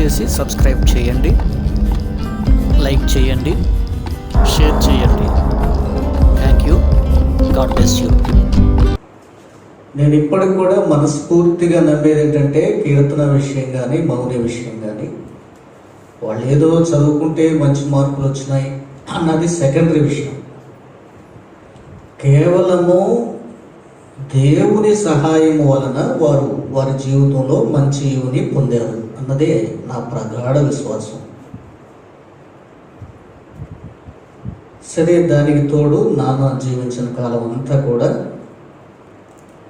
మీరు దయచేసి సబ్స్క్రైబ్ చేయండి లైక్ చేయండి షేర్ చేయండి. Thank you God bless you నేను ఇప్పటికి కూడా మనస్ఫూర్తిగా నమ్మేది ఏంటంటే కీర్తన విషయం కానీ మౌని విషయం కానీ వాళ్ళు ఏదో చదువుకుంటే మంచి మార్కులు వచ్చినాయి అన్నది సెకండరీ విషయం. కేవలము దేవుని సహాయం వలన వారు వారి జీవితంలో మంచి ఈవుని పొందారు. అన్నదే నా ప్రగాఢ విశ్వాసం. సరే దానికి తోడు నాన్న జీవించిన కాలం అంతా కూడా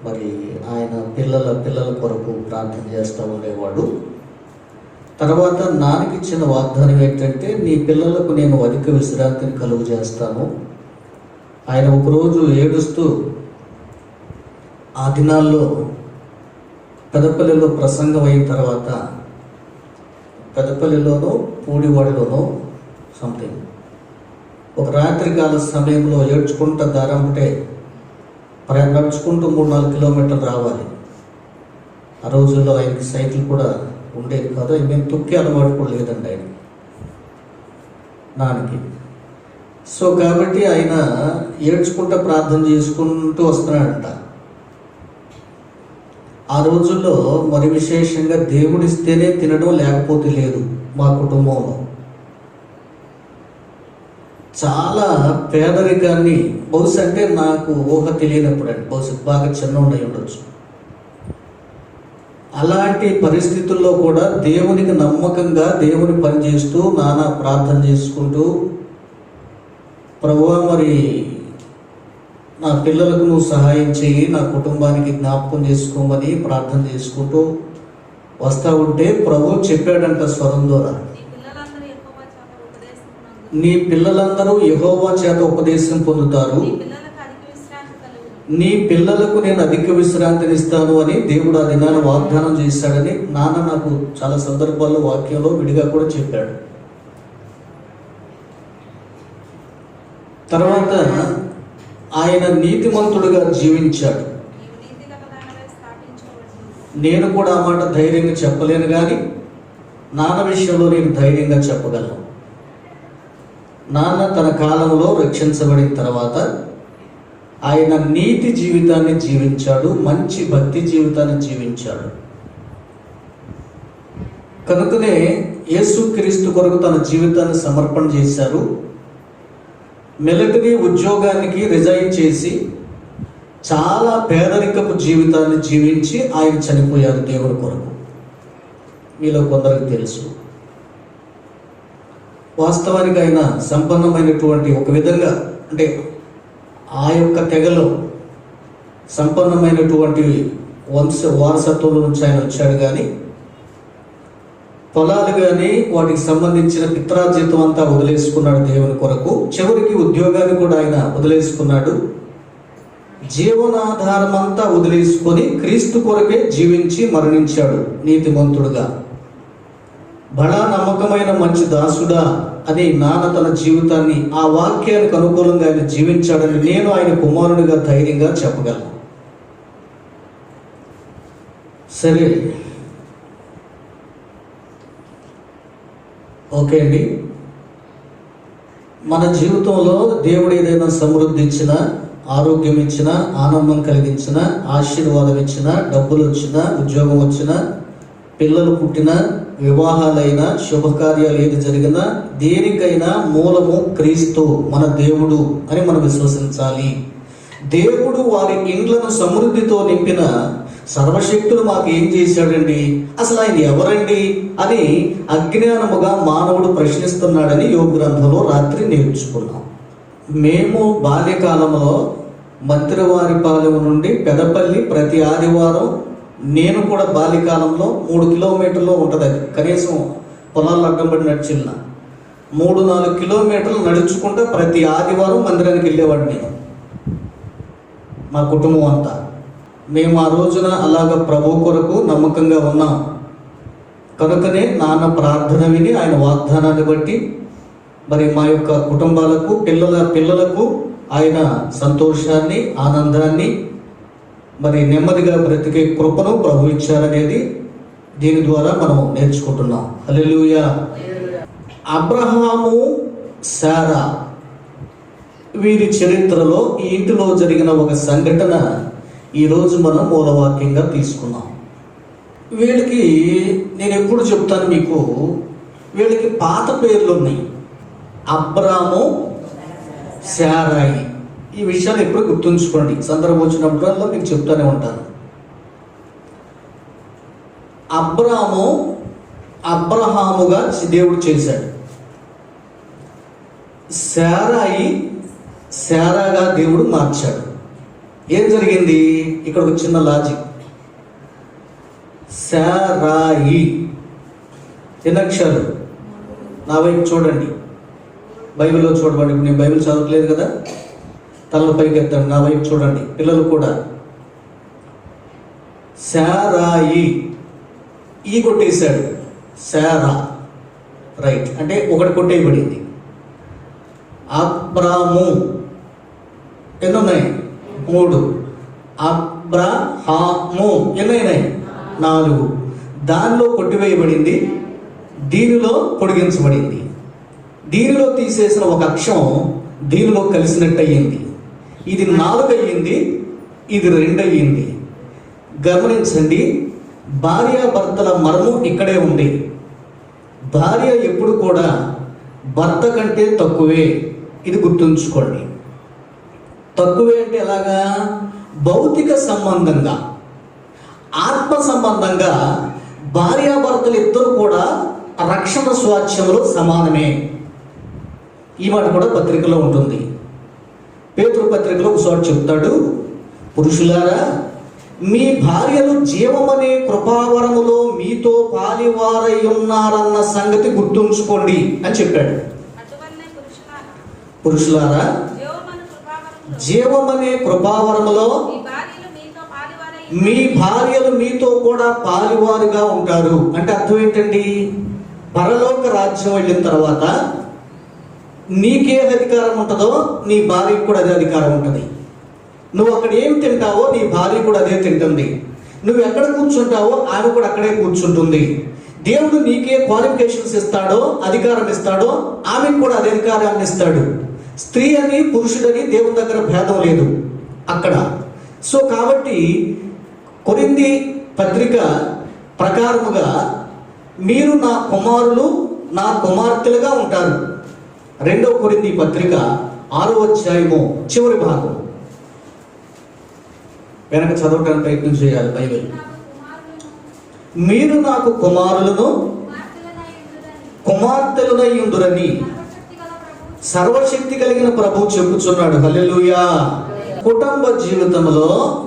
మరి ఆయన పిల్లల పిల్లల కొరకు ప్రార్థన చేస్తూ ఉండేవాడు. తర్వాత నాన్నకి ఇచ్చిన వాగ్దానం ఏంటంటే నీ పిల్లలకు నేను అధిక విశ్రాంతిని కలుగు చేస్తాను. ఆయన ఒకరోజు ఏడుస్తూ ఆ దినాల్లో పెదపల్లిలో ప్రసంగం అయిన తర్వాత పెదపల్లిలోనో పూడివాడిలోనో సంథింగ్ ఒక రాత్రికాల సమయంలో ఏడ్చుకుంటూ దారంటే ప్ర నడుచుకుంటూ మూడు నాలుగు కిలోమీటర్లు రావాలి. ఆ రోజుల్లో ఆయనకి సైకిల్ కూడా ఉండేది కాదు. మేము తొక్కే అలవాటు కూడా లేదండి ఆయన. నాన్నకి. సో కాబట్టి ఆయన ఏడ్చుకుంటూ ప్రార్థన చేసుకుంటూ వస్తున్నాడంట. ఆ రోజుల్లో మరి విశేషంగా దేవుడిస్తేనే తినడం లేకపోతే లేదు మా కుటుంబంలో. చాలా పేదరికాన్ని బహుశా అంటే నాకు ఊహ తెలియనప్పుడు అండి బహుశా బాగా చిన్న ఉండయి ఉండొచ్చు. అలాంటి పరిస్థితుల్లో కూడా దేవునికి నమ్మకంగా దేవుని పని చేస్తూ నానా ప్రార్థన చేసుకుంటూ ప్రభువా మరి నా పిల్లలకు నువ్వు సహాయం చేయి నా కుటుంబానికి జ్ఞాపకం చేసుకోమని ప్రార్థన చేసుకుంటూ వస్తా ఉంటే ప్రభు చెప్పాడంట స్వరం ద్వారా. నీ పిల్లలందరూ యెహోవా చేత ఉపదేశం పొందుతారు. నీ పిల్లలకు నేను అధిక విశ్రాంతిని ఇస్తాను అని దేవుడు ఆ దినాన వాగ్దానం చేశాడని నాన్న నాకు చాలా సందర్భాల్లో వాక్యంలో విడిగా కూడా చెప్పాడు. తర్వాత ఆయన నీతిమంతుడుగా జీవించాడు. నేను కూడా ఆ మాట ధైర్యంగా చెప్పలేను కానీ నాన్న విషయంలో నేను ధైర్యంగా చెప్పగలను. నాన్న తన కాలంలో రక్షించబడిన తర్వాత ఆయన నీతి జీవితాన్ని జీవించాడు మంచి భక్తి జీవితాన్ని జీవించాడు. కనుకనే యేసుక్రీస్తు కొరకు తన జీవితాన్ని సమర్పణ చేశారు. మిలిటరీ ఉద్యోగానికి రిజైన్ చేసి చాలా పేదరికపు జీవితాన్ని జీవించి ఆయన చనిపోయారు దేవుని కొరకు. మీలో కొందరికి తెలుసు. వాస్తవానికి ఆయన సంపన్నమైనటువంటి ఒక విధంగా అంటే ఆ యొక్క తెగలో సంపన్నమైనటువంటి వంశ వారసత్వం నుంచి ఆయన వచ్చాడు కానీ పొలాలు కానీ వాటికి సంబంధించిన పిత్రార్జితం అంతా వదిలేసుకున్నాడు దేవుని కొరకు. చివరికి ఉద్యోగాన్ని కూడా ఆయన వదిలేసుకున్నాడు. జీవనాధారం అంతా వదిలేసుకొని క్రీస్తు కొరకే జీవించి మరణించాడు నీతిమంతుడుగా. బడా నమ్మకమైన మంచి దాసుడా అని నాన్న తన జీవితాన్ని ఆ వాక్యానికి అనుకూలంగా ఆయన జీవించాడని నేను ఆయన కుమారుడిగా ధైర్యంగా చెప్పగలను. సరే ఓకే అండి. మన జీవితంలో దేవుడు ఏదైనా సమృద్ధి ఇచ్చినా ఆరోగ్యం ఇచ్చినా ఆనందం కలిగించిన ఆశీర్వాదం ఇచ్చిన డబ్బులు వచ్చినా ఉద్యోగం వచ్చిన పిల్లలు పుట్టిన వివాహాలైనా శుభకార్యాలు ఏది జరిగినా దేనికైనా మూలము క్రీస్తు మన దేవుడు అని మనం విశ్వసించాలి. దేవుడు వారి ఇండ్లను సమృద్ధితో నింపిన సర్వశక్తుడు మాకు ఏం చేశాడండి? అసలు ఆయన ఎవరండి? అని అజ్ఞానముగా మానవుడు ప్రశ్నిస్తున్నాడని యోగ గ్రంథంలో రాత్రి నేర్చుకున్నాం. మేము బాల్యకాలంలో మంత్రివారిపాలెం నుండి పెదపల్లి ప్రతి ఆదివారం నేను కూడా బాల్యకాలంలో మూడు కిలోమీటర్లు ఉంటుంది అది కనీసం పొలాలు అడ్డం పడి నడిచిన మూడు నాలుగు కిలోమీటర్లు నడుచుకుంటూ ప్రతి ఆదివారం మందిరానికి వెళ్ళేవాడిని నేను. మా కుటుంబం అంతా. మేము ఆ రోజున అలాగ ప్రభు కొరకు నమ్మకంగా ఉన్నాం. కనుకనే నాన్న ప్రార్థన విని ఆయన వాగ్దానాన్ని బట్టి మరి మా యొక్క కుటుంబాలకు పిల్లల పిల్లలకు ఆయన సంతోషాన్ని ఆనందాన్ని మరి నెమ్మదిగా బ్రతికే కృపను ప్రభు ఇచ్చారనేది దీని ద్వారా మనం నేర్చుకుంటున్నాం. అల్లెలుయ అబ్రహాము శారా వీరి చరిత్రలో ఈ ఇంటిలో జరిగిన ఒక సంఘటన ఈరోజు మనం మూలవాక్యంగా తీసుకున్నాం వీళ్ళకి నేను ఎప్పుడు చెప్తాను మీకు వీళ్ళకి పాత పేర్లు ఉన్నాయి. అబ్రాము శారాయి. ఈ విషయాలు ఎప్పుడు గుర్తుంచుకోండి. సందర్భం వచ్చినప్పుడల్లా మీకు చెప్తూనే ఉంటాను. అబ్రాము అబ్రహాముగా దేవుడు చేశాడు. శారాయి శారాగా దేవుడు మార్చాడు. ఏం జరిగింది? ఇక్కడ ఒక చిన్న లాజిక్ శారాయి ఎన్ని నా వైపు చూడండి. బైబిల్లో చూడబడి నేను బైబిల్ చదవట్లేదు కదా? తలలో పైకి ఎత్తాను నా వైపు చూడండి. పిల్లలు కూడా. శారాయి ఈ కొట్టేశాడు. శారా రైట్. అంటే ఒకటి కొట్టేయబడింది. అబ్రాము ఎన్నున్నాయి మూడు. అబ్రహాము. ఎన్నైనాయి? నాలుగు. దానిలో కొట్టివేయబడింది దీనిలో పొడిగించబడింది. దీనిలో తీసేసిన ఒక అక్షరం దీనిలో కలిసినట్టు అయ్యింది ఇది నాలుగు అయ్యింది ఇది రెండు అయ్యింది గమనించండి భార్యాభర్తల మరణం ఇక్కడే ఉంది. భార్య ఎప్పుడు కూడా భర్త కంటే తక్కువే. ఇది గుర్తుంచుకోండి. తక్కువే అంటే ఎలాగా? భౌతిక సంబంధంగా. ఆత్మ సంబంధంగా భార్యాభర్తలు ఇద్దరు కూడా రక్షణ స్వాచ్యంలో సమానమే. ఈ మాట కూడా పత్రికలో ఉంటుంది. పేతురు పత్రికలో ఒక చోట చెప్తాడు పురుషులారా మీ భార్యలు జీవమనే కృపావరములో మీతో పాలివారై ఉన్నారన్న సంగతి గుర్తుంచుకోండి అని చెప్పాడు. పురుషులారా, జీవమనే కృపావరములో మీ భార్యలు మీతో కూడా పాలివారుగా ఉంటారు. అంటే అర్థం ఏంటండి? పరలోక రాజ్యం వెళ్ళిన తర్వాత నీకే అధికారం ఉంటుందో నీ భార్యకు కూడా అదే అధికారం ఉంటుంది. నువ్వు అక్కడ ఏం తింటావో నీ భార్య కూడా అదే తింటుంది. నువ్వు ఎక్కడ కూర్చుంటావో ఆమె కూడా అక్కడే కూర్చుంటుంది. దేవుడు నీకే క్వాలిఫికేషన్స్ ఇస్తాడో అధికారం ఇస్తాడో ఆమెకు కూడా అదే అధికారాన్ని ఇస్తాడు. స్త్రీ అని పురుషుడని దేవుని దగ్గర భేదం లేదు. అక్కడ. సో కాబట్టి కొరింది పత్రిక ప్రకారముగా మీరు నా కుమారులు నా కుమార్తెలుగా ఉంటారు. రెండవ కొరింది పత్రిక ఆరో అధ్యాయము చివరి భాగం. వెనక చదవటానికి ప్రయత్నం చేయాలి బైబిల్. మీరు నాకు కుమారులను కుమార్తెలునై ఉందురని సర్వశక్తి కలిగిన ప్రభు చెప్పుచున్నాడు. హల్లెలూయా. కుటుంబ జీవితంలో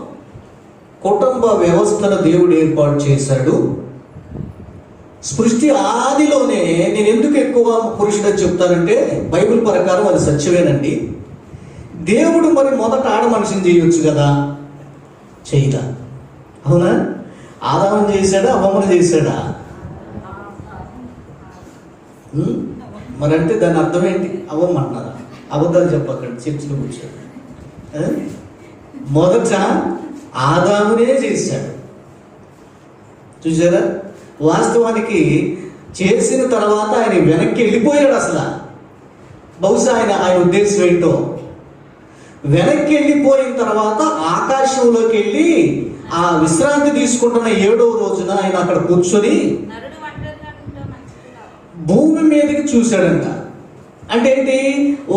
కుటుంబ వ్యవస్థను దేవుడు ఏర్పాటు చేశాడు. సృష్టి ఆదిలోనే నేను ఎందుకు ఎక్కువ పురుషుడని చెప్తానంటే బైబిల్ ప్రకారం అది సత్యమేనండి. దేవుడు మరి మొదట ఆడ మనిషిని చేయొచ్చు కదా? చేయదా? అవునా? ఆదామం చేశాడా? అవ్వమని చేశాడా? మరంటే దాని అర్థం ఏంటి? అవ్వమంటున్నారు. అబద్ధాలు చెప్పకండి చర్చిలో కూర్చోండి. మొదట ఆదామునే చేశాడు. చూసారా వాస్తవానికి చేసిన తర్వాత ఆయన వెనక్కి వెళ్ళిపోయాడు అసలు. బహుశా ఆయన ఆయన ఉద్దేశం ఏంటో? వెనక్కి వెళ్ళిపోయిన తర్వాత ఆకాశంలోకి వెళ్ళి ఆ విశ్రాంతి తీసుకుంటున్న ఏడవ రోజున ఆయన అక్కడ కూర్చొని నరుడు ఒంటరిగా ఉండటం మంచిది కాదు. భూమి మీదకి చూశాడంట. అంటే ఏంటి?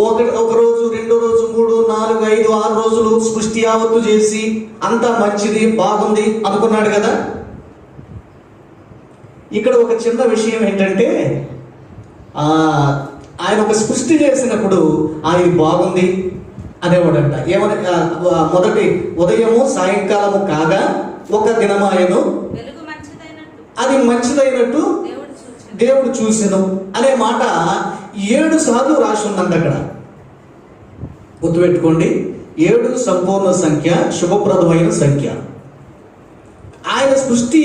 ఒక ఒక రోజు రెండో రోజు మూడు నాలుగు ఐదు ఆరు రోజులు సృష్టి యావత్తు చేసి అంతా మంచిది బాగుంది అనుకున్నాడు కదా? ఇక్కడ ఒక చిన్న విషయం ఏంటంటే ఆ, ఆయన ఒక సృష్టి చేసినప్పుడు ఆయన బాగుంది అనేవాడంట. ఏమని మొదటి ఉదయము సాయంకాలము కాగా ఒక దినమాయను అది మంచిదైనట్టు దేవుడు చూసెను అనే మాట ఏడు సార్లు రాసి ఉందండి అక్కడ గుర్తుపెట్టుకోండి ఏడు సంపూర్ణ సంఖ్య శుభప్రదమైన సంఖ్య. ఆయన సృష్టి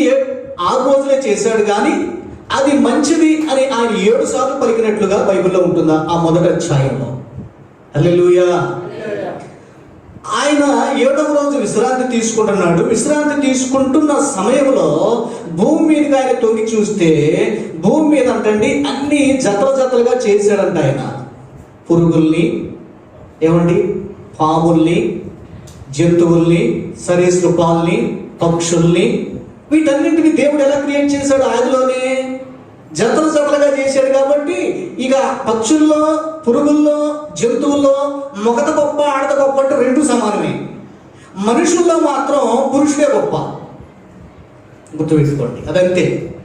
ఆరు రోజులే చేశాడు కానీ అది మంచిది అని ఆయన ఏడు సార్లు పలికినట్లుగా బైబిల్లో ఉంటుందా? ఆ మొదటి అధ్యాయంలో. అల్లెలుయా ఆయన ఏడవ రోజు విశ్రాంతి తీసుకుంటున్నాడు. విశ్రాంతి తీసుకుంటున్న సమయంలో భూమి మీదకి ఆయన తొంగి చూస్తే భూమి మీద అంటండి అన్ని జతల జతలుగా చేశాడంట ఆయన. పురుగుల్ని ఏమండి? పాముల్ని జంతువుల్ని సరీసృపాల్ని పక్షుల్ని వీటన్నింటినీ దేవుడు ఎలా క్రియేట్ చేశాడు ఆదిలోనే జతలు జతలుగా చేశాడు కాబట్టి ఇక పక్షుల్లో పురుగుల్లో జంతువుల్లో మొగత గొప్ప ఆడత గొప్ప అంటే రెండు సమానమే. మనుషుల్లో మాత్రం పురుషుడే గొప్ప. గుర్తుపెట్టుకోండి అదంతే.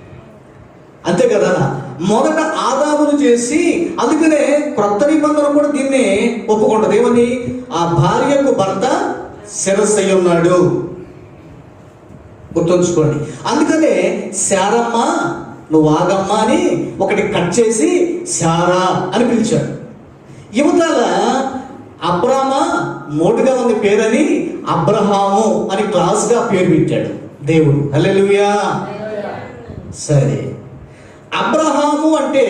అంతే కదా? మొదట ఆదామును చేసి అందుకనే క్రొత్త నిబంధన కూడా దీన్ని ఒప్పుకుంటుంది. ఏమని? ఆ భార్యకు భర్త శిరస్సు అయి ఉన్నాడు. గుర్తుంచుకోండి. అందుకనే శారమ్మ నువ్వు ఆగమ్మ అని ఒకటి కట్ చేసి శారా అని పిలిచాడు. యువతల అబ్రామ మోటుగా ఉంది పేరని అబ్రహాము అని క్లాస్గా పేరు పెట్టాడు దేవుడు. హల్లెలూయా. సరే. అబ్రహాము అంటే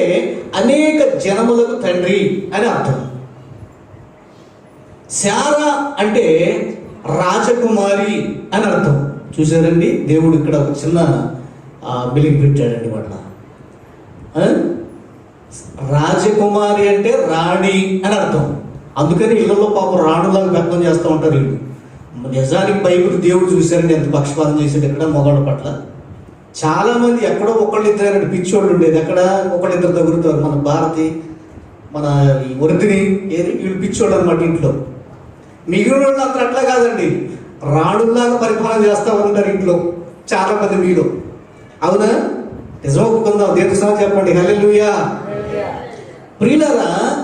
అనేక జనములకు తండ్రి అని అర్థం. శారా అంటే రాజకుమారి అని అర్థం. చూసారండి దేవుడు ఇక్కడ ఒక చిన్న బిలింగ్ పెట్టాడండి వాళ్ళ రాజకుమారి అంటే రాణి అని అర్థం. అందుకని ఇళ్ళలో పాపం రాణులాగా వ్యక్తం చేస్తూ ఉంటారు వీళ్ళు. నిజానికి బైబిల్ దేవుడు చూశారండి ఎంత పక్షపాతం చేశాడు ఇక్కడ మగవాళ్ళ పట్ల. చాలామంది ఎక్కడో ఒకళ్ళు ఇద్దరు పిచ్చోళ్ళు ఉండేది. ఎక్కడ ఒకళ్ళిద్దరు తగులుతారు. మన భారతి మన వృద్ధిని ఏది? వీళ్ళు పిచ్చోళ్ళు అనమాట ఇంట్లో. మిగిలిన వాళ్ళు అంత అట్లా కాదండి. రాణుల్లాగా పరిపాలన చేస్తూ ఉంటారు ఇంట్లో. చాలా మంది అవునా? నిజం ఒప్పుకుందాం దీర్ఘసం చెప్పండి. హల్లెలూయా. ప్రియులరా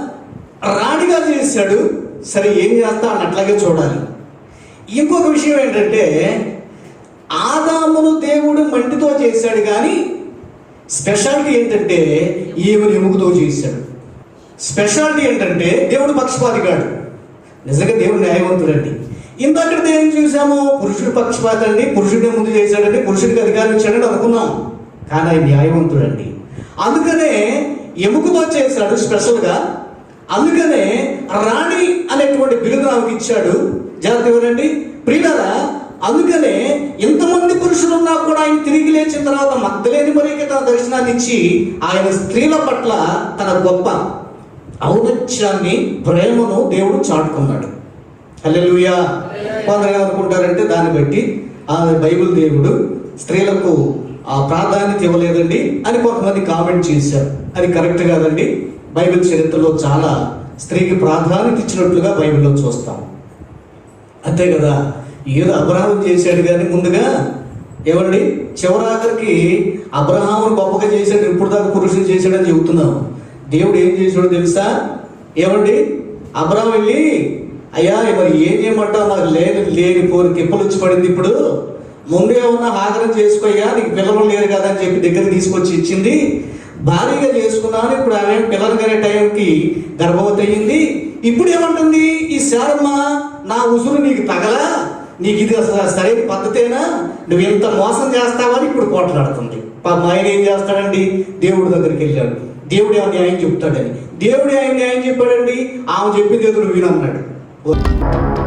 రాణిగా చేశాడు. సరే ఏం చేస్తా అని అట్లాగే చూడాలి. ఇంకొక విషయం ఏంటంటే ఆదామును దేవుడు మంటితో చేశాడు కానీ స్పెషాలిటీ ఏంటంటే ఈమెను ఎముకతో చేశాడు. స్పెషాలిటీ ఏంటంటే దేవుడు పక్షపాతి కాడు. నిజంగా దేవుడు న్యాయవంతుడండి. ఇందాక ఏం చూసాము పురుషుడు పక్షపాతండి అండి పురుషుడే ముందు చేశాడండి పురుషుడికి అధికారం ఇచ్చాడని అనుకున్నాం. కానీ ఆయన న్యాయవంతుడండి. అందుకనే ఎముకతో చేశాడు స్పెషల్గా. అందుకనే రాణి అనేటువంటి బిరుదు ఆమెకి ఇచ్చాడు. జాగ్రత్త ఎవరండి ప్రియులరా అందుకనే ఇంతమంది పురుషులు ఉన్నా కూడా ఆయన తిరిగి లేచిన తర్వాత మద్దలేని మరికి తన దర్శనాన్ని ఇచ్చి ఆయన స్త్రీల పట్ల తన గొప్ప ఔనత్యాన్ని ప్రేమను దేవుడు చాటుకున్నాడు. హల్లెలూయా. కొందరు ఏమనుకుంటారంటే దాన్ని బట్టి ఆ బైబిల్ దేవుడు స్త్రీలకు ఆ ప్రాధాన్యత ఇవ్వలేదండి అని కొంతమంది కామెంట్ చేశారు. అది కరెక్ట్ కాదండి. బైబిల్ చరిత్రలో చాలా స్త్రీకి ప్రాధాన్యత ఇచ్చినట్లుగా బైబిల్లో చూస్తాం. అంతే కదా. ఏదో అబ్రహాం చేశాడు కానీ ముందుగా ఏమండి చివరాఖరికి అబ్రహామును గొప్పగా చేశాడు ఇప్పుడు దాకా పురుషుడు చేశాడని చెబుతున్నాం. దేవుడు ఏం చేశాడో తెలుసా? ఏమండి అబ్రహం వెళ్ళి అయ్యా మరి ఏం చేయమంటావు నాకు లేని లేని కోరి తిప్పలు వచ్చి పడింది ఇప్పుడు. ముందే ఉన్న ఆగ్రహం చేసుకోయ్యా నీకు పిల్లలు లేరు కదా అని చెప్పి దగ్గర తీసుకొచ్చి ఇచ్చింది. భారీగా చేసుకున్నాను. ఇప్పుడు ఆమె పిల్లలు కనే టైంకి గర్భవతి అయ్యింది. ఇప్పుడు ఏమంటుంది? ఈ శారమ్మ నా ఉసురు నీకు తగలా? నీకు ఇది అసలు సరైన పద్ధతేనా? నువ్వు ఇంత మోసం చేస్తావని ఇప్పుడు పోట్లాడుతుంది. పాపం ఆయన ఏం చేస్తాడండి? దేవుడి దగ్గరికి వెళ్ళాడు. దేవుడు ఏమైనా న్యాయం చెప్తాడని. దేవుడు ఆయన న్యాయం చెప్పాడండి? ఆమె చెప్పింది ఎదురు వినన్నాడు. 我